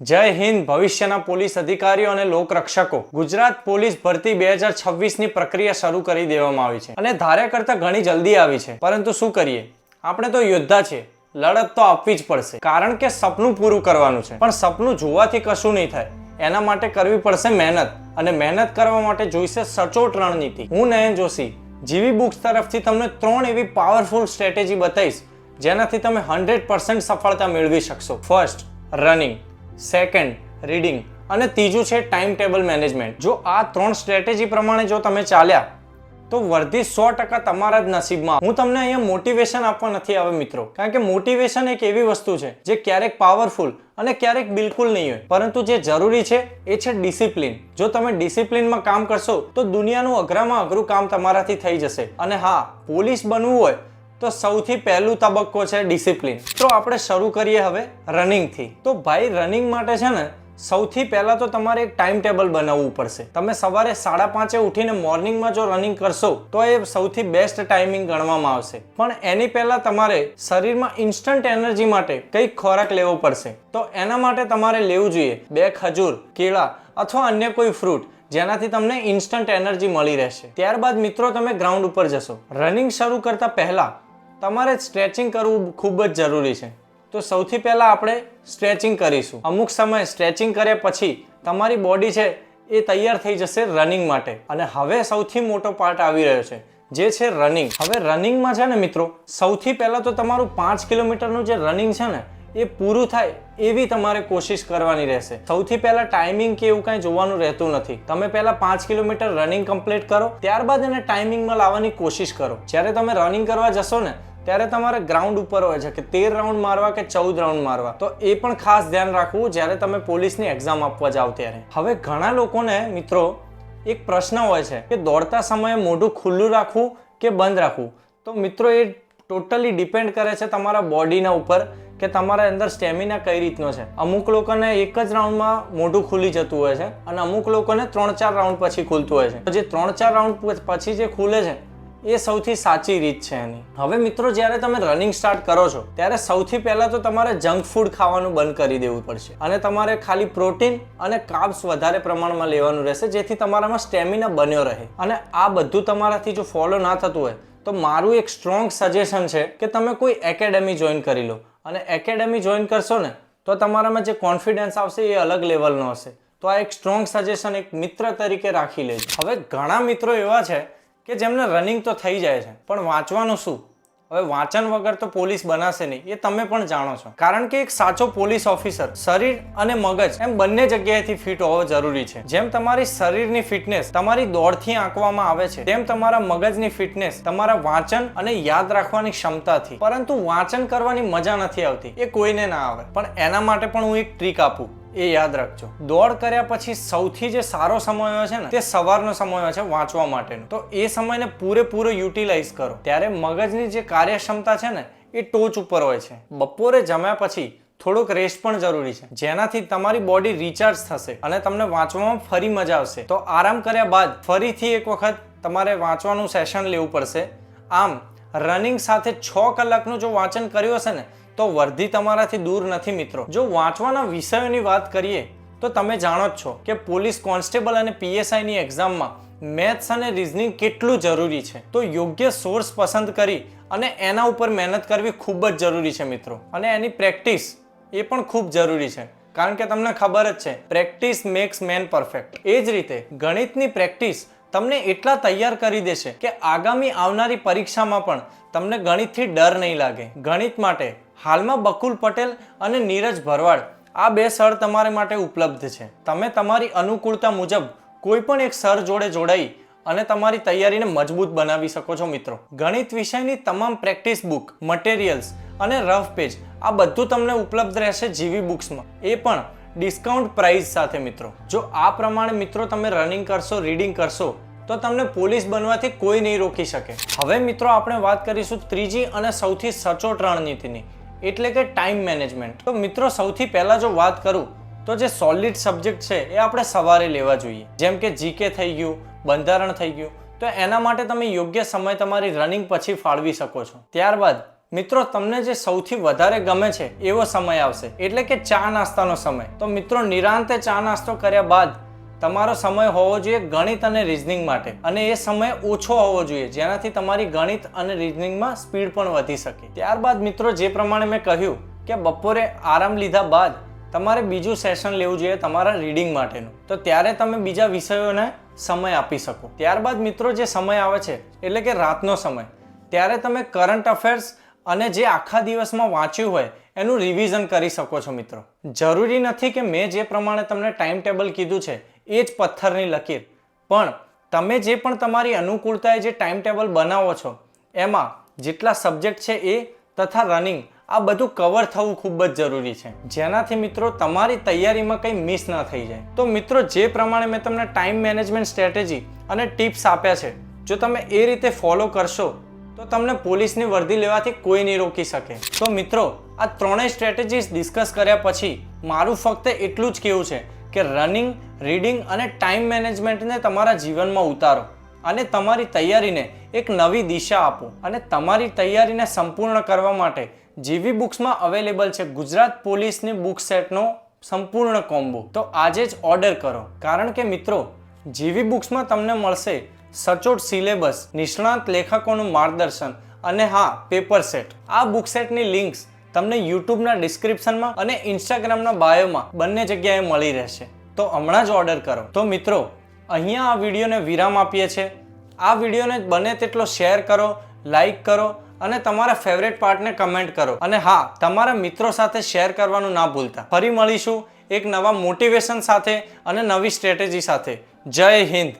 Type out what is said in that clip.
જય હિન્દ. ભવિષ્યના પોલીસ અધિકારીઓ અને લોકરક્ષકો. ગુજરાત પોલીસ ભરતી બે હજાર છવ્વીસની પ્રક્રિયા શરૂ કરી દેવામાં આવી છે અને ધાર્યા કરતા ઘણી જલ્દી આવી છે. પરંતુ શું કરીએ? આપણે તો યોદ્ધા છીએ. લડત તો આપવી જ પડશે. કારણ કે સપનું પૂરું કરવાનું છે. પણ સપનું જોવાથી કશું નહીં થાય. એના માટે કરવી પડશે મહેનત. અને મહેનત કરવા માટે જોઈશે સચોટ રણનીતિ. હું નયન જોશી. જીવી બુક્સ તરફથી તમને ત્રણ એવી પાવરફુલ સ્ટ્રેટેજી બતાવીશ, જેનાથી તમે હંડ્રેડ સફળતા મેળવી શકશો. ફર્સ્ટ રનિંગ સેકન્ડ રીડિંગ અને ત્રીજું છે ટાઈમ ટેબલ મેનેજમેન્ટ જો આ ત્રણ સ્ટ્રેટેજી પ્રમાણે જો તમે ચાલ્યા, તો વર્ધી સો ટકા તમારા જ નસીબમાં. હું તમને અહીંયા મોટિવેશન આપવા નથી આવે મિત્રો. કારણ કે મોટિવેશન એક એવી વસ્તુ છે, જે ક્યારેક પાવરફુલ અને ક્યારેક બિલકુલ નહીં હોય. પરંતુ જે જરૂરી છે, એ છે ડિસિપ્લિન જો તમે ડિસિપ્લિનમાં કામ કરશો, તો દુનિયાનું અઘરામાં અઘરું કામ તમારાથી થઈ જશે. અને હા, પોલીસ બનવું હોય તો સૌથી પહેલું તબક્કો છે ડિસિપ્લિન. તો આપણે શરૂ કરીએ હવે રનિંગથી. તો ભાઈ, રનિંગ માટે છે ને, સૌથી પહેલાં તો તમારે એક ટાઈમ ટેબલ બનાવવું પડશે. તમે સવારે સાડા પાંચે ઉઠીને મોર્નિંગમાં જો રનિંગ કરશો, તો એ સૌથી બેસ્ટ ટાઈમિંગ ગણવામાં આવશે. પણ એની પહેલાં તમારે શરીરમાં ઇન્સ્ટન્ટ એનર્જી માટે કંઈક ખોરાક લેવો પડશે. તો એના માટે તમારે લેવું જોઈએ બે ખજૂર, કેળા અથવા અન્ય કોઈ ફ્રૂટ, જેનાથી તમને ઇન્સ્ટન્ટ એનર્જી મળી રહેશે. ત્યારબાદ મિત્રો, તમે ગ્રાઉન્ડ ઉપર જશો. રનિંગ શરૂ કરતા પહેલા તમારે સ્ટ્રેચિંગ કરવું ખૂબ જ જરૂરી છે. તો સૌથી પહેલાં આપણે સ્ટ્રેચિંગ કરીશું. અમુક સમય સ્ટ્રેચિંગ કર્યા પછી તમારી બોડી છે એ તૈયાર થઈ જશે રનિંગ માટે. અને હવે સૌથી મોટો પાર્ટ આવી રહ્યો છે, જે છે રનિંગ હવે રનિંગમાં છે ને મિત્રો, સૌથી પહેલાં તો તમારું પાંચ કિલોમીટરનું જે રનિંગ છે ને, એ પૂરું થાય એવી તમારે કોશિશ કરવાની રહેશે. સૌથી પહેલાં ટાઈમિંગ કે એવું કાંઈ જોવાનું રહેતું નથી. તમે પહેલાં પાંચ કિલોમીટર રનિંગ કમ્પ્લીટ કરો, ત્યારબાદ એને ટાઈમિંગમાં લાવવાની કોશિશ કરો. જ્યારે તમે રનિંગ કરવા જશો ને ત્યારે તમારે ગ્રાઉન્ડ ઉપર હોય છે કે તેર રાઉન્ડ મારવા કે ચૌદ રાઉન્ડ મારવા. તો એ પણ ખાસ ધ્યાન રાખવું જ્યારે તમે પોલીસની એક્ઝામ આપવા જાઓ ત્યારે. હવે ઘણા લોકોને, મિત્રો, એક પ્રશ્ન હોય છે કે દોડતા સમયે મોઢું ખુલ્લું રાખવું કે બંધ રાખવું? તો મિત્રો, એ ટોટલી ડિપેન્ડ કરે છે તમારા બોડીના ઉપર કે તમારા અંદર સ્ટેમિના કઈ રીતનો છે. અમુક લોકોને એક જ રાઉન્ડમાં મોઢું ખુલી જતું હોય છે અને અમુક લોકોને ત્રણ ચાર રાઉન્ડ પછી ખુલતું હોય છે. જે ત્રણ ચાર રાઉન્ડ પછી જે ખુલે છે એ સૌથી સાચી રીત છે એની. હવે મિત્રો, જ્યારે તમે રનિંગ સ્ટાર્ટ કરો છો, ત્યારે સૌથી પહેલાં તો તમારે જંક ફૂડ ખાવાનું બંધ કરી દેવું પડશે. અને તમારે ખાલી પ્રોટીન અને કાર્બ્સ વધારે પ્રમાણમાં લેવાનું રહેશે, જેથી તમારામાં સ્ટેમિના બન્યો રહે. અને આ બધું તમારાથી જો ફોલો ના થતું હોય, તો મારું એક સ્ટ્રોંગ સજેશન છે કે તમે કોઈ એકેડેમી જોઈન કરી લો. અને એકેડેમી જોઈન કરશો ને, તો તમારામાં જે કોન્ફિડન્સ આવશે એ અલગ લેવલનો હશે. તો આ એક સ્ટ્રોંગ સજેશન એક મિત્ર તરીકે રાખી લેજો. હવે ઘણા મિત્રો એવા છે કે જેમને રનિંગ તો થઈ જાય છે, પણ વાંચવાનું શું? હવે વાંચન વગર તો પોલીસ બનાશે નહીં, એ તમે પણ જાણો છો. કારણ કે એક સાચો પોલીસ ઓફિસર, શરીર અને મગજ, એમ બંને જગ્યાએથી ફિટ હોવો જરૂરી છે. જેમ તમારી શરીરની ફિટનેસ તમારી દોડથી આંકવામાં આવે છે, તેમ તમારા મગજની ફિટનેસ તમારા વાંચન અને યાદ રાખવાની ક્ષમતાથી. પરંતુ વાંચન કરવાની મજા નથી આવતી, એ કોઈને ના આવે. પણ એના માટે પણ હું એક ટ્રીક આપું. એ યાદ રાખજો. દોડ કર્યા પછી સૌથી જે સારો સમય છે ને, તે સવારનો સમય છે વાંચવા માટેનો. તો એ સમયને પૂરેપૂરો યુટિલાઇઝ કરો. ત્યારે મગજની જે કાર્યક્ષમતા છે ને, એ ટોચ ઉપર હોય છે. બપોરે જમ્યા પછી થોડુંક રેસ્ટ પણ જરૂરી છે. જેનાથી તમારી બોડી રિચાર્જ થશે અને તમને વાંચવામાં ફરી મજા આવશે. તો આરામ કર્યા બાદ ફરીથી એક વખત તમારે વાંચવાનું સેશન લેવું પડશે. આમ રનિંગ સાથે છ કલાકનું જો વાંચન કર્યું હશે ને તો વર્ધી તમારાથી દૂર નથી, મિત્રો. જો વાંચવાના વિષયોની વાત કરીએ, તો તમે જાણો જ છો કે પોલીસ કોન્સ્ટેબલ અને પીએસઆઈની એક્ઝામમાં મેથ્સ અને રિઝનિંગ કેટલું જરૂરી છે. તો યોગ્ય સોર્સ પસંદ કરી અને એના ઉપર મહેનત કરવી ખૂબ જ જરૂરી છે, મિત્રો. અને એની પ્રેક્ટિસ એ પણ ખૂબ જરૂરી છે. કારણ કે તમને ખબર જ છે, પ્રેક્ટિસ મેક્સ મેન પરફેક્ટ. એ જ રીતે ગણિતની પ્રેક્ટિસ તમને એટલા તૈયાર કરી દેશે કે આગામી આવનારી પરીક્ષામાં પણ તમને ગણિતથી ડર નહીં લાગે. ગણિત માટે હાલમાં બકુલ પટેલ અને નીરજ ભરવાડ આ બે સર તમારા માટે ઉપલબ્ધ છે. તમે તમારી અનુકૂળતા મુજબ કોઈ પણ એક સર જોડે જોડાઈ અને તમારી તૈયારીને મજબૂત બનાવી શકો છો મિત્રો. ગણિત વિષયની તમામ પ્રેક્ટિસ બુક, મટીરિયલ્સ અને રફ પેજ આ બધું તમને ઉપલબ્ધ રહેશે જીવી બુક્સમાં. એ પણ ડિસ્કાઉન્ટ પ્રાઇસ સાથે મિત્રો. જો આ પ્રમાણે મિત્રો તમે રનિંગ કરશો, રીડિંગ કરશો, તો તમને પોલીસ બનવાથી કોઈ નહીં રોકી શકે. હવે મિત્રો આપણે વાત કરીશું ત્રીજી અને સૌથી સચોટ રણનીતિની. એટલે કે ટાઈમ મેનેજમેન્ટ તો મિત્રો, સૌથી પહેલા જો વાત કરું, તો જે સોલિડ સબ્જેક્ટ છે, એ આપણે સવારે લેવા જોઈએ. જેમ કે જીકે થઈ ગયું, બંધારણ થઈ ગયું, તો એના માટે તમે યોગ્ય સમય તમારી રનિંગ પછી ફાળવી શકો છો. ત્યારબાદ, મિત્રો, તમને જે સૌથી વધારે ગમે છે, એવો સમય આવશે. એટલે કે ચા નાસ્તાનો સમય. તો મિત્રો, નિરાંતે ચા નાસ્તો કર્યા બાદ તમારો સમય હોવો જોઈએ ગણિત અને રિઝનિંગ માટે. અને એ સમય ઓછો હોવો જોઈએ, જેનાથી તમારી ગણિત અને રિઝનિંગમાં સ્પીડ પણ વધી શકે. ત્યારબાદ મિત્રો, જે પ્રમાણે મેં કહ્યું કે બપોરે આરામ લીધા બાદ તમારે બીજું સેશન લેવું જોઈએ તમારા રીડિંગ માટેનું. તો ત્યારે તમે બીજા વિષયોને સમય આપી શકો. ત્યારબાદ મિત્રો, જે સમય આવે છે, એટલે કે રાતનો સમય, ત્યારે તમે કરંટ અફેર્સ અને જે આખા દિવસમાં વાંચ્યું હોય, એનું રિવિઝન કરી શકો છો મિત્રો. જરૂરી નથી કે મેં જે પ્રમાણે તમને ટાઈમ ટેબલ કીધું છે એ જ પથ્થરની લકીર. પણ તમે જે પણ તમારી અનુકૂળતાએ જે ટાઈમ ટેબલ બનાવો છો, એમાં જેટલા સબ્જેક્ટ છે એ તથા રનિંગ, આ બધું કવર થવું ખૂબ જ જરૂરી છે. જેનાથી મિત્રો તમારી તૈયારીમાં કંઈ મિસ ન થઈ જાય. તો મિત્રો, જે પ્રમાણે મેં તમને ટાઈમ મેનેજમેન્ટ સ્ટ્રેટેજી અને ટિપ્સ આપ્યા છે, જો તમે એ રીતે ફોલો કરશો, તો તમને પોલીસની વર્દી લેવાથી કોઈ નહીં રોકી શકે. તો મિત્રો, આ ત્રણેય સ્ટ્રેટેજીસ ડિસ્કસ કર્યા પછી મારું ફક્ત એટલું જ કહેવું છે કે રનિંગ રીડિંગ અને ટાઈમ મેનેજમેન્ટને તમારા જીવનમાં ઉતારો અને તમારી તૈયારીને એક નવી દિશા આપો અને તમારી તૈયારીને સંપૂર્ણ કરવા માટે જીવી બુક્સમાં અવેલેબલ છે ગુજરાત પોલીસની બુક સેટનો સંપૂર્ણ કોમ્બો. તો આજે જ ઓર્ડર કરો. કારણ કે મિત્રો, જીવી બુક્સમાં તમને મળશે સચોટ સિલેબસ નિષ્ણાત લેખકોનું માર્ગદર્શન અને હા પેપર સેટ આ બુક સેટની લિંક્સ તમને યુટ્યુબના ડિસ્ક્રિપ્શનમાં અને ઇન્સ્ટાગ્રામના બાયોમાં બંને જગ્યાએ મળી રહેશે. તો હમણાં જ ઓર્ડર કરો. તો મિત્રો, અહીંયા આ વિડીયોને વિરામ આપીએ છીએ. આ વિડીયોને બને તેટલો શેર કરો, લાઈક કરો અને તમારા ફેવરેટ પાર્ટને કમેન્ટ કરો. અને હા, તમારા મિત્રો સાથે શેર કરવાનું ના ભૂલતા. ફરી મળીશું એક નવા મોટિવેશન સાથે અને નવી સ્ટ્રેટેજી સાથે. જય હિન્દ.